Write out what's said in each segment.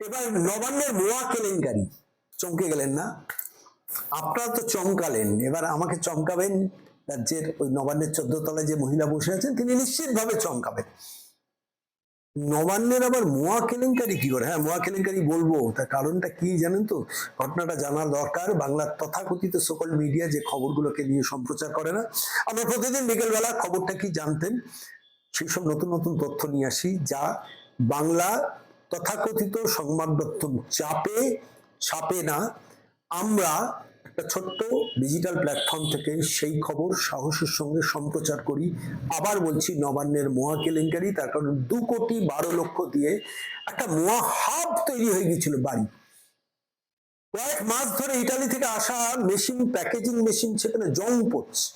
এবার নবান্নের মোয়া কেলেঙ্কারি। চমকে গেলেন না? আপনারা তো চমকালেন। এবার আমাকে চমকাবেন রাজ্যের ওই নবান্নের চোদ্দ তলায় যে মহিলা বসে আছেন, তিনি নিশ্চিতভাবে চমকাবেন। নবান্নের আবার মোয়া কেলেঙ্কারি কি করে? হ্যাঁ মোয়া কেলেঙ্কারি বলব। তার কারণটা কি জানেন তো? ঘটনাটা জানার দরকার। বাংলার তথাকথিত সকল মিডিয়া যে খবরগুলোকে নিয়ে সম্প্রচার করে না, আমরা প্রতিদিন বিকেলবেলা খবরটা কি জানতেন? সেই সব নতুন নতুন তথ্য নিয়ে আসি, যা বাংলা তথাকথিত সংবাদ মাধ্যম চাপে ছাপে না। আমরা একটা ছোট্ট ডিজিটাল প্ল্যাটফর্ম থেকে সেই খবর সাহসের সঙ্গে সম্প্রচার করি। আবার বলছি, নবান্নের মোয়া কেলেঙ্কারি, তার কারণ দু কোটি বারো লক্ষ দিয়ে একটা মোয়া হাব তৈরি হয়ে গিয়েছিল বাড়ি। কয়েক মাস ধরে ইটালি থেকে আসা মেশিন, প্যাকেজিং মেশিন সেখানে জং পড়ছে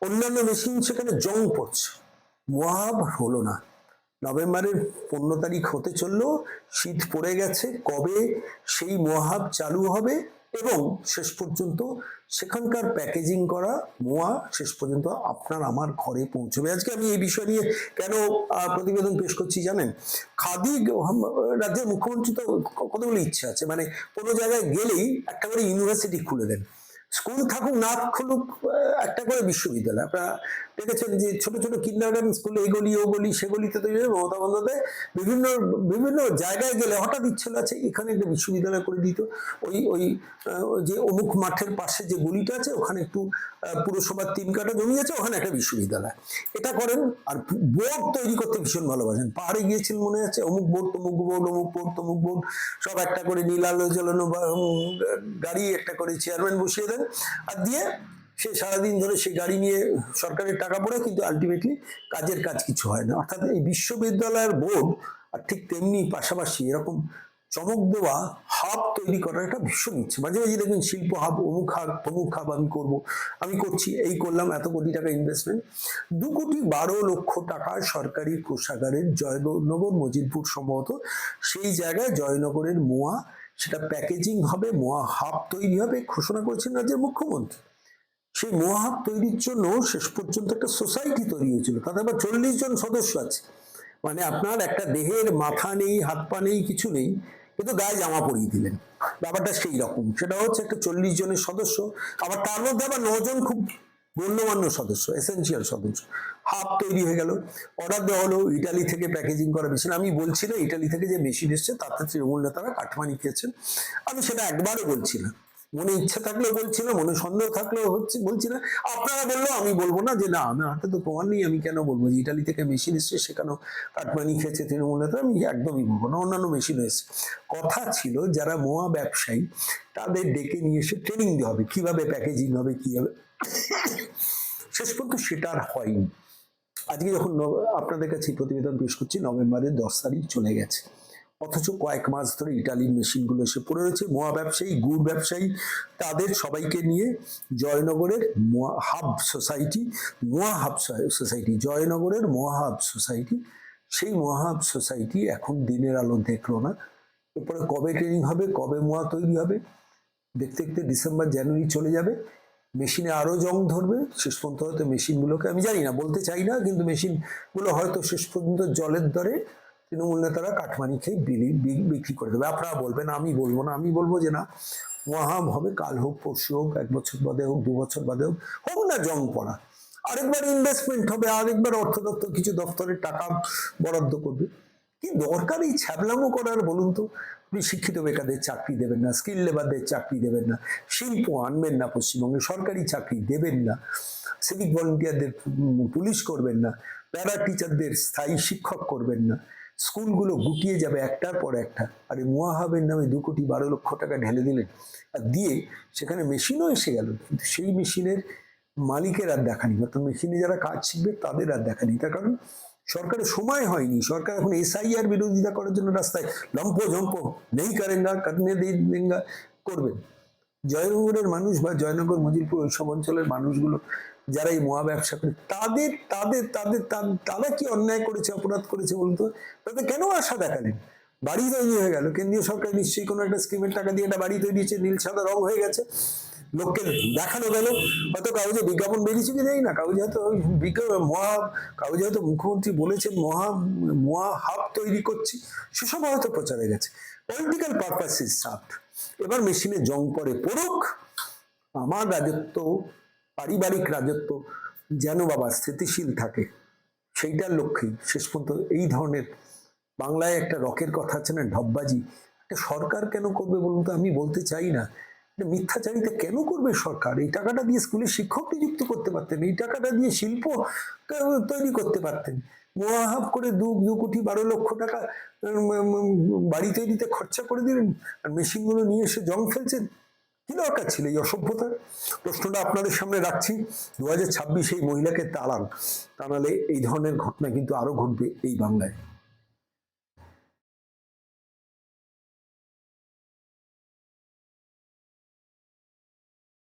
অন্যান্য মেশিন সেখানে জং পড়ছে মোয়াব হলো না। নভেম্বরের পনেরো তারিখ হতে চলল, শীত পড়ে গেছে কবে, সেই মহাব চালু হবে এবং শেষ পর্যন্ত সেখানকার প্যাকেজিং করা মোয়া শেষ পর্যন্ত আপনার আমার ঘরে পৌঁছবে। আজকে আমি এই বিষয় নিয়ে কেন প্রতিবেদন পেশ করছি জানেন? খাদি রাজ্যের মুখ্যমন্ত্রী তো কতগুলো ইচ্ছে আছে? মানে কোনো জায়গায় গেলেই একটা করে ইউনিভার্সিটি খুলে দেন। স্কুল থাকুক, না খুলুক একটা করে বিশ্ববিদ্যালয়। আপনারা দেখেছেন যে ছোট ছোট কিন্ডার গার্ডেন স্কুলে এই গলি ও গলি সে গলিতে তৈরি মমতা বন্দ্যোপাধ্যায় বিভিন্ন বিভিন্ন জায়গায় গেলে হঠাৎ ইচ্ছে আছে এখানে একটা বিশ্ববিদ্যালয় করে দিত। ওই ওই যে অমুক মাঠের পাশে যে গলিটা আছে, ওখানে একটু পুরসভার তিন কাটা জমি আছে, ওখানে একটা বিশ্ববিদ্যালয়। এটা করেন, আর বোর্ড তৈরি করতে ভীষণ ভালোবাসেন। পাহাড়ে গিয়েছিলেন মনে আছে, অমুক বোর্ড, তমুক বোর্ড, অমুক বোর্ড, তমুক বোর্ড, সব একটা করে নীল আলো, জ্বালানো গাড়ি একটা করে চেয়ারম্যান বসিয়ে দেন। আর দিয়ে সে সারাদিন ধরে সে গাড়ি নিয়ে সরকারের টাকা পড়ে, কিন্তু আলটিমেটলি কাজের কাজ কিছু হয় না। অর্থাৎ এই বিশ্ববিদ্যালয়ের বোর্ড, আর ঠিক তেমনি পাশাপাশি এরকম চমক দেওয়া হাব তৈরি করার একটা ভীষণ ইচ্ছে। মাঝে মাঝে দেখবেন শিল্প হাব অমুক হাব তমুক হাব আমি করব, আমি করছি, এই করলাম, এত কোটি টাকা ইনভেস্টমেন্ট দু কোটি বারো লক্ষ টাকা সরকারি কোষাগারের জয়নগর মজিদপুর সম্ভবত সেই জায়গায় জয়নগরের মোয়া সেটা প্যাকেজিং হবে, মোয়া হাব তৈরি হবে, ঘোষণা করেছেন রাজ্যের মুখ্যমন্ত্রী। সেই মহাব তৈরির জন্য শেষ পর্যন্ত একটা সোসাইটি তৈরি হয়েছিল, তাতে আবার চল্লিশ জন সদস্য আছে। মানে আপনার একটা দেহের মাথা নেই, হাত পা নেই, কিছু নেই, কিন্তু গায়ে জামা পরিয়ে দিলেন। ব্যাপারটা সেই রকম। সেটা হচ্ছে একটা চল্লিশ জনের সদস্য, আবার তার মধ্যে আবার নজন খুব গণ্যমান্য সদস্য এসেন্সিয়াল সদস্য। হাফ তৈরি হয়ে গেল। অর্ডার দেওয়া হলো ইটালি থেকে প্যাকেজিং করা মেশিন আমি বলছি না ইটালি থেকে যে মেশিন এসছে, তাতে তৃণমূল নেতারা কাঠমানি খেয়েছেন। আমি সেটা একবারও বলছি না। মনে ইচ্ছা থাকলেও বলছি না, মনে সন্দেহ থাকলেও হচ্ছে, বলছি না। আপনারা বললেও আমি বলব না যে, না আমার হাতে তো প্রমাণ নেই, আমি কেন বলব? যে ইটালি থেকে মেশিন এসছে, সেখানেও কাটমানি খেয়েছে তৃণমূল নেতা আমি একদমই বলব না, অন্যান্য মেশিন এসছে। কথা ছিল, যারা মোয়া ব্যবসায়ী, তাদের ডেকে নিয়ে এসে ট্রেনিং দেওয়া হবে, কীভাবে প্যাকেজিং হবে, কি হবে। শেষ পর্যন্ত সেটা আর হয়নি। আজকে যখন আপনাদের কাছে প্রতিবেদন পেশ করছি, নভেম্বরের দশ তারিখ চলে গেছে। অথচ কয়েক মাস ধরে ইটালির মেশিনগুলো এসে পড়ে রয়েছে। মোয়া ব্যবসায়ী গুড় ব্যবসায়ী তাদের সবাইকে নিয়ে জয়নগরের মোয়া হাব সোসাইটি মোয়া হাব সোসাইটি, জয়নগরের মোয়া হাব সোসাইটি, সেই মহাব সোসাইটি এখন দিনের আলো দেখল না। এরপরে কবে ট্রেনিং হবে, কবে মোয়া তৈরি হবে, দেখতে দেখতে ডিসেম্বর জানুয়ারি চলে যাবে। মেশিনে আরও জং ধরবে, শেষ পর্যন্ত হয়তো মেশিনগুলোকে, আমি জানি না, বলতে চাই না, কিন্তু মেশিনগুলো হয়তো শেষ পর্যন্ত জলের দরে তৃণমূল নেতারা কাঠমানি খেয়ে বিলি বিক্রি করে দেবে। আপনারা বলবেন, আমি বলব না, আমি বলব যে না, মহাম হবে, কাল হোক, পরশু হোক, এক বছর বাদে হোক, দু বছর বাদে হোক হোক না জং পড়া। আরেকবার ইনভেস্টমেন্ট হবে, আরেকবার অর্থ দপ্তর কিছু দপ্তরের টাকা বরাদ্দ করবে। কি দরকার এই ছ্যাবলামো করার বলুন তো? আপনি শিক্ষিত বেকারদের চাকরি দেবেন না স্কিল লেবারদের চাকরি দেবেন না, শিল্প আনবেন না পশ্চিমবঙ্গে, সরকারি চাকরি দেবেন না সিভিক ভলেন্টিয়ারদের পুলিশ করবেন না প্যারা টিচারদের স্থায়ী শিক্ষক করবেন না। স্কুলগুলো গুটিয়ে যাবে একটার পর একটা। আর এই মুয়াহাবের নামে দু কোটি বারো লক্ষ টাকা ঢেলে দিলেন আর দিয়ে সেখানে মেশিনও এসে গেল। কিন্তু সেই মেশিনের মালিকের আর দেখা নেই। অর্থাৎ মেশিনে যারা কাজ শিখবে তাদের আর দেখা নেই। তার কারণ সরকারের সময় হয়নি। সরকার এখন এসআইআর বিরোধিতা করার জন্য রাস্তায় লম্প ঝম্প নেই কারেঙ্গা কাটনে দেঙ্গা করবেন জয়নগরের মানুষ বা জয়নগর মজিলপুর ওইসব অঞ্চলের মানুষগুলো যারা এই মহা ব্যবসা করে, তাদের তাদের তাদের, তারা কি অন্যায় করেছে, অপরাধ করেছে বলতো তাদের কেন আশা দেখালেন? বাড়ি তৈরি হয়ে গেল। কেন্দ্রীয় সরকার নিশ্চয়ই কোনো একটা স্কিমের টাকা দিয়ে একটা বাড়ি তৈরি হয়েছে, নীল সাদা রং হয়ে গেছে। লোককে দেখানো গেল। হয়তো কাগজে বিজ্ঞাপন বেরিয়েছে কি জানি না কাগজে হয়তো মহা কাগজে হয়তো মুখ্যমন্ত্রী বলেছেন, মহা মহা হাব তৈরি করছি। সেসব হয়তো প্রচারে গেছে। পলিটিক্যাল পারপাস ইজ এবার মেশিনে জং পড়ে পড়ুক। আমার রাজত্ব, পারিবারিক রাজত্ব যেন বাবা স্থিতিশীল থাকে, সেইটার লক্ষ্যেই শেষ পর্যন্ত এই ধরনের বাংলায় একটা রকের কথা আছে না, ঢপবাজি। একটা সরকার কেন করবে বলুন তো? আমি বলতে চাই না। মিথ্যাচারিতা কেন করবে সরকার? এই টাকাটা দিয়ে স্কুলে শিক্ষক নিযুক্ত করতে পারতেন, এই টাকাটা দিয়ে শিল্প তৈরি করতে পারতেন? মহাহাব করে দু দু কোটি বারো লক্ষ টাকা বাড়ি তৈরিতে খরচা করে দিলেন আর মেশিনগুলো নিয়ে এসে জং ফেলছেন। কি দরকার ছিল এই অসভ্যতার প্রশ্নটা আপনাদের সামনে রাখছি। দু হাজার ছাব্বিশে এই মহিলাকে তাড়ান তা নাহলে এই ধরনের ঘটনা কিন্তু আরও ঘটবে এই বাংলায়।